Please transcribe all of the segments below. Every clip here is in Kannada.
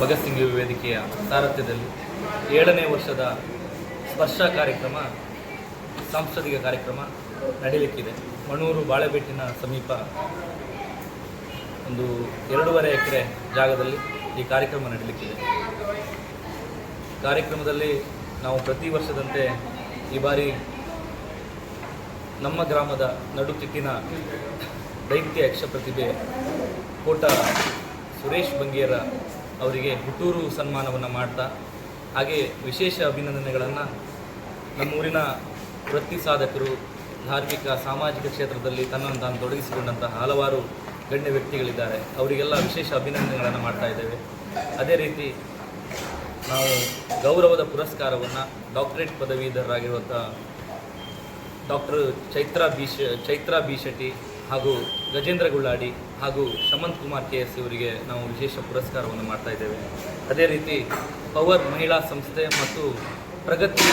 ಭಗತ್ ಸಿಂಗ್ ವೇದಿಕೆಯ ಸಾರಥ್ಯದಲ್ಲಿ ಏಳನೇ ವರ್ಷದ ಸ್ಪರ್ಶ ಕಾರ್ಯಕ್ರಮ, ಸಾಂಸ್ಕೃತಿಕ ಕಾರ್ಯಕ್ರಮ ನಡೀಲಿಕ್ಕಿದೆ. ಮಣೂರು ಬಾಳೆಬೆಟ್ಟಿನ ಸಮೀಪ ಒಂದು ಎರಡೂವರೆ ಎಕರೆ ಜಾಗದಲ್ಲಿ ಈ ಕಾರ್ಯಕ್ರಮ ನಡೀಲಿಕ್ಕಿದೆ. ಕಾರ್ಯಕ್ರಮದಲ್ಲಿ ನಾವು ಪ್ರತಿ ವರ್ಷದಂತೆ ಈ ಬಾರಿ ನಮ್ಮ ಗ್ರಾಮದ ನಡುತಿಟ್ಟಿನ ದೈತ್ಯ ಯಕ್ಷ ಪ್ರತಿಭೆ ಕೋಟ ಸುರೇಶ್ ಬಂಗೇರ ಅವರಿಗೆ ಹುಟ್ಟೂರು ಸನ್ಮಾನವನ್ನು ಮಾಡ್ತಾ, ಹಾಗೆ ವಿಶೇಷ ಅಭಿನಂದನೆಗಳನ್ನು ನಮ್ಮೂರಿನ ವೃತ್ತಿ ಸಾಧಕರು, ಧಾರ್ಮಿಕ, ಸಾಮಾಜಿಕ ಕ್ಷೇತ್ರದಲ್ಲಿ ತನ್ನನ್ನು ತಾನು ತೊಡಗಿಸಿಕೊಂಡಂತಹ ಹಲವಾರು ಗಣ್ಯ ವ್ಯಕ್ತಿಗಳಿದ್ದಾರೆ. ಅವರಿಗೆಲ್ಲ ವಿಶೇಷ ಅಭಿನಂದನೆಗಳನ್ನು ಮಾಡ್ತಾ ಇದ್ದೇವೆ. ಅದೇ ರೀತಿ ನಾವು ಗೌರವದ ಪುರಸ್ಕಾರವನ್ನು ಡಾಕ್ಟರೇಟ್ ಪದವೀಧರರಾಗಿರುವಂಥ ಡಾಕ್ಟರ್ ಚೈತ್ರಾ ಬಿ ಶ ಚೈತ್ರಾ ಬಿ ಹಾಗೂ ಗಜೇಂದ್ರ ಗುಳ್ಳಾಡಿ ಹಾಗೂ ಶಮಂತ್ ಕುಮಾರ್ ಕೆ ಎಸ್ ಇವರಿಗೆ ನಾವು ವಿಶೇಷ ಪುರಸ್ಕಾರವನ್ನು ಮಾಡ್ತಾ ಇದ್ದೇವೆ. ಅದೇ ರೀತಿ ಪವರ್ ಮಹಿಳಾ ಸಂಸ್ಥೆ ಮತ್ತು ಪ್ರಗತಿ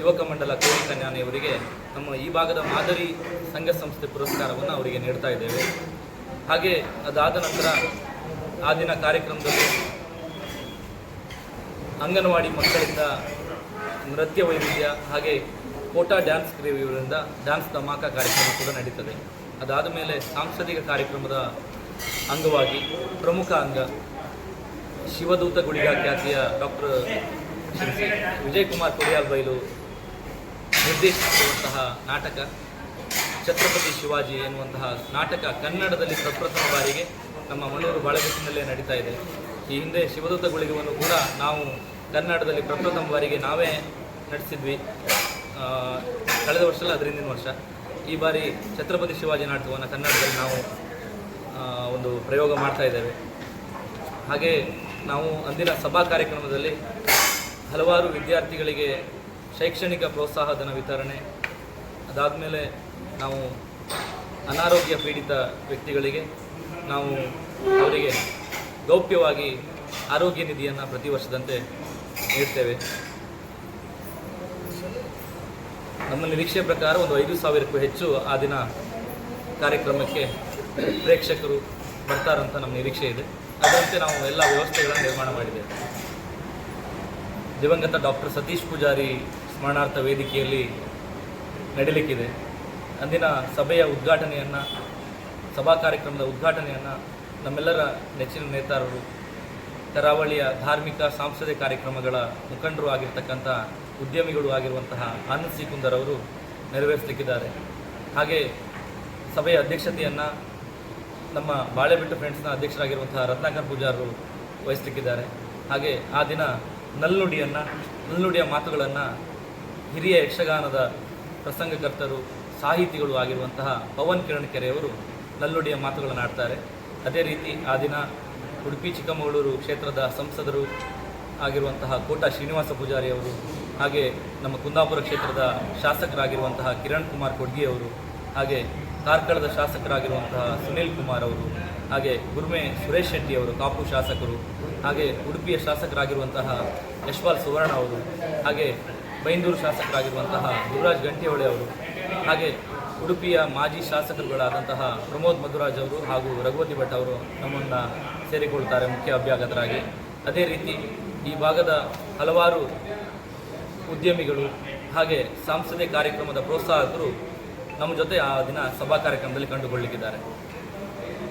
ಯುವಕ ಮಂಡಲ ಕೋರಿ ಕನ್ಯಾನ ಇವರಿಗೆ ನಮ್ಮ ಈ ಭಾಗದ ಮಾದರಿ ಸಂಘ ಸಂಸ್ಥೆ ಪುರಸ್ಕಾರವನ್ನು ಅವರಿಗೆ ನೀಡ್ತಾ ಇದ್ದೇವೆ. ಹಾಗೆ ಅದಾದ ನಂತರ ಆ ದಿನ ಕಾರ್ಯಕ್ರಮದಲ್ಲಿ ಅಂಗನವಾಡಿ ಮಕ್ಕಳಿಂದ ನೃತ್ಯ ವೈವಿಧ್ಯ ಹಾಗೆ ಕೋಟಾ ಡ್ಯಾನ್ಸ್ ಇವರಿಂದ ಡ್ಯಾನ್ಸ್ ಧಮಾಕ ಕಾರ್ಯಕ್ರಮ ಕೂಡ ನಡೀತದೆ. ಅದಾದ ಮೇಲೆ ಸಾಂಸ್ಕೃತಿಕ ಕಾರ್ಯಕ್ರಮದ ಅಂಗವಾಗಿ ಪ್ರಮುಖ ಅಂಗ ಶಿವದೂತ ಗುಡಿಗ ಖ್ಯಾತಿಯ ಡಾಕ್ಟರ್ ವಿಜಯಕುಮಾರ್ ಕೊಡಿಯಾಲ್ ಬೈಲು ನಿರ್ದೇಶಿಸಿರುವಂತಹ ನಾಟಕ, ಛತ್ರಪತಿ ಶಿವಾಜಿ ಎನ್ನುವಂತಹ ನಾಟಕ ಕನ್ನಡದಲ್ಲಿ ಪ್ರಪ್ರಥಮ ಬಾರಿಗೆ ನಮ್ಮ ಮನೆಯವರು ಬಾಳೆಬೆಟ್ಟಿನಲ್ಲೇ ನಡೀತಾ ಇದೆ. ಈ ಹಿಂದೆ ಶಿವದೂತ ಗುಳಿಗವನ್ನು ಕೂಡ ನಾವು ಕನ್ನಡದಲ್ಲಿ ಪ್ರಪ್ರಥಮ ಬಾರಿಗೆ ನಾವೇ ನಡೆಸಿದ್ವಿ. ಕಳೆದ ವರ್ಷ ಅಲ್ಲ ಅದರ ವರ್ಷ, ಈ ಬಾರಿ ಛತ್ರಪತಿ ಶಿವಾಜಿ ನಾಟಕವನ್ನು ಕನ್ನಡದಲ್ಲಿ ನಾವು ಒಂದು ಪ್ರಯೋಗ ಮಾಡ್ತಾ ಇದ್ದೇವೆ. ಹಾಗೆ ನಾವು ಅಂದಿನ ಸಭಾ ಕಾರ್ಯಕ್ರಮದಲ್ಲಿ ಹಲವಾರು ವಿದ್ಯಾರ್ಥಿಗಳಿಗೆ ಶೈಕ್ಷಣಿಕ ಪ್ರೋತ್ಸಾಹಧನ ವಿತರಣೆ, ಅದಾದಮೇಲೆ ನಾವು ಅನಾರೋಗ್ಯ ಪೀಡಿತ ವ್ಯಕ್ತಿಗಳಿಗೆ ನಾವು ಅವರಿಗೆ ಗೌಪ್ಯವಾಗಿ ಆರೋಗ್ಯ ನಿಧಿಯನ್ನು ಪ್ರತಿ ವರ್ಷದಂತೆ ನೀಡ್ತೇವೆ. ನಮ್ಮ ನಿರೀಕ್ಷೆ ಪ್ರಕಾರ ಒಂದು ಐದು ಸಾವಿರಕ್ಕೂ ಹೆಚ್ಚು ಆ ದಿನ ಕಾರ್ಯಕ್ರಮಕ್ಕೆ ಪ್ರೇಕ್ಷಕರು ಬರ್ತಾರಂತ ನಮ್ಮ ನಿರೀಕ್ಷೆ ಇದೆ. ಅದರಂತೆ ನಾವು ಎಲ್ಲ ವ್ಯವಸ್ಥೆಗಳನ್ನು ನಿರ್ಮಾಣ ಮಾಡಿದೆ ದಿವಂಗತ ಡಾಕ್ಟರ್ ಸತೀಶ್ ಪೂಜಾರಿ ಸ್ಮರಣಾರ್ಥ ವೇದಿಕೆಯಲ್ಲಿ ನಡೀಲಿಕ್ಕಿದೆ. ಅಂದಿನ ಸಭೆಯ ಉದ್ಘಾಟನೆಯನ್ನು, ಸಭಾ ಕಾರ್ಯಕ್ರಮದ ಉದ್ಘಾಟನೆಯನ್ನು ನಮ್ಮೆಲ್ಲರ ನೆಚ್ಚಿನ ನೇತಾರರು, ಕರಾವಳಿಯ ಧಾರ್ಮಿಕ, ಸಾಂಸ್ಕೃತಿಕ ಕಾರ್ಯಕ್ರಮಗಳ ಮುಖಂಡರು ಆಗಿರ್ತಕ್ಕಂಥ ಉದ್ಯಮಿಗಳು ಆಗಿರುವಂತಹ ಆನಂದ್ ಸಿ ಕುಂದರ್ ಅವರು ನೆರವೇರಿಸಲಿಕ್ಕಿದ್ದಾರೆ. ಹಾಗೆ ಸಭೆಯ ಅಧ್ಯಕ್ಷತೆಯನ್ನು ನಮ್ಮ ಬಾಳೆಬೆಟ್ಟು ಫ್ರೆಂಡ್ಸ್ನ ಅಧ್ಯಕ್ಷರಾಗಿರುವಂತಹ ರತ್ನಾಕರ್ ಪೂಜಾರರು ವಹಿಸಲಿಕ್ಕಿದ್ದಾರೆ. ಹಾಗೆ ಆ ದಿನ ನಲ್ಲುಡಿಯನ್ನು ನಲ್ಲುಡಿಯ ಮಾತುಗಳನ್ನು ಹಿರಿಯ ಯಕ್ಷಗಾನದ ಪ್ರಸಂಗಕರ್ತರು, ಸಾಹಿತಿಗಳು ಆಗಿರುವಂತಹ ಪವನ್ ಕಿರಣ್ ಕೆರೆಯವರು ನಲ್ಲುಡಿಯ ಮಾತುಗಳನ್ನು ಆಡ್ತಾರೆ. ಅದೇ ರೀತಿ ಆ ದಿನ ಉಡುಪಿ ಚಿಕ್ಕಮಗಳೂರು ಕ್ಷೇತ್ರದ ಸಂಸದರು ಆಗಿರುವಂತಹ ಕೋಟ ಶ್ರೀನಿವಾಸ ಪೂಜಾರಿ ಅವರು ಹಾಗೆ ನಮ್ಮ ಕುಂದಾಪುರ ಕ್ಷೇತ್ರದ ಶಾಸಕರಾಗಿರುವಂತಹ ಕಿರಣ್ ಕುಮಾರ್ ಕೊಡ್ಗಿ ಅವರು, ಹಾಗೆ ಕಾರ್ಕಳದ ಶಾಸಕರಾಗಿರುವಂತಹ ಸುನೀಲ್ ಕುಮಾರ್ ಅವರು, ಹಾಗೆ ಗುರ್ಮೆ ಸುರೇಶ್ ಶೆಟ್ಟಿ ಅವರು, ಕಾಪು ಶಾಸಕರು, ಹಾಗೆ ಉಡುಪಿಯ ಶಾಸಕರಾಗಿರುವಂತಹ ಯಶ್ಪಾಲ್ ಸುವರ್ಣ ಅವರು, ಹಾಗೆ ಬೈಂದೂರು ಶಾಸಕರಾಗಿರುವಂತಹ ಯುವರಾಜ್ ಗಂಟಿಹೊಳೆ ಅವರು, ಹಾಗೆ ಉಡುಪಿಯ ಮಾಜಿ ಶಾಸಕರುಗಳಾದಂತಹ ಪ್ರಮೋದ್ ಮಧುರಾಜ್ ಅವರು ಹಾಗೂ ರಘುವತಿ ಭಟ್ ಅವರು ನಮ್ಮನ್ನು ಸೇರಿಕೊಳ್ತಾರೆ ಮುಖ್ಯ ಅಭ್ಯಾಗತರಾಗಿ. ಅದೇ ರೀತಿ ಈ ಭಾಗದ ಹಲವಾರು ಉದ್ಯಮಿಗಳು, ಹಾಗೆ ಸಾಂಸ್ಕೃತಿಕ ಕಾರ್ಯಕ್ರಮದ ಪ್ರೋತ್ಸಾಹಕರು ನಮ್ಮ ಜೊತೆ ಆ ದಿನ ಸಭಾ ಕಾರ್ಯಕ್ರಮದಲ್ಲಿ ಕಂಡುಕೊಳ್ಳಲಿಕ್ಕಿದ್ದಾರೆ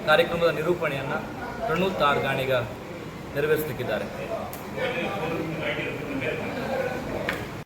ಕಾರ್ಯಕ್ರಮದ ನಿರೂಪಣೆಯನ್ನು ಪ್ರಣೂತ್ ಆರ್ ಗಾಣಿಗ ನೆರವೇರಿಸಲಿಕ್ಕಿದ್ದಾರೆ.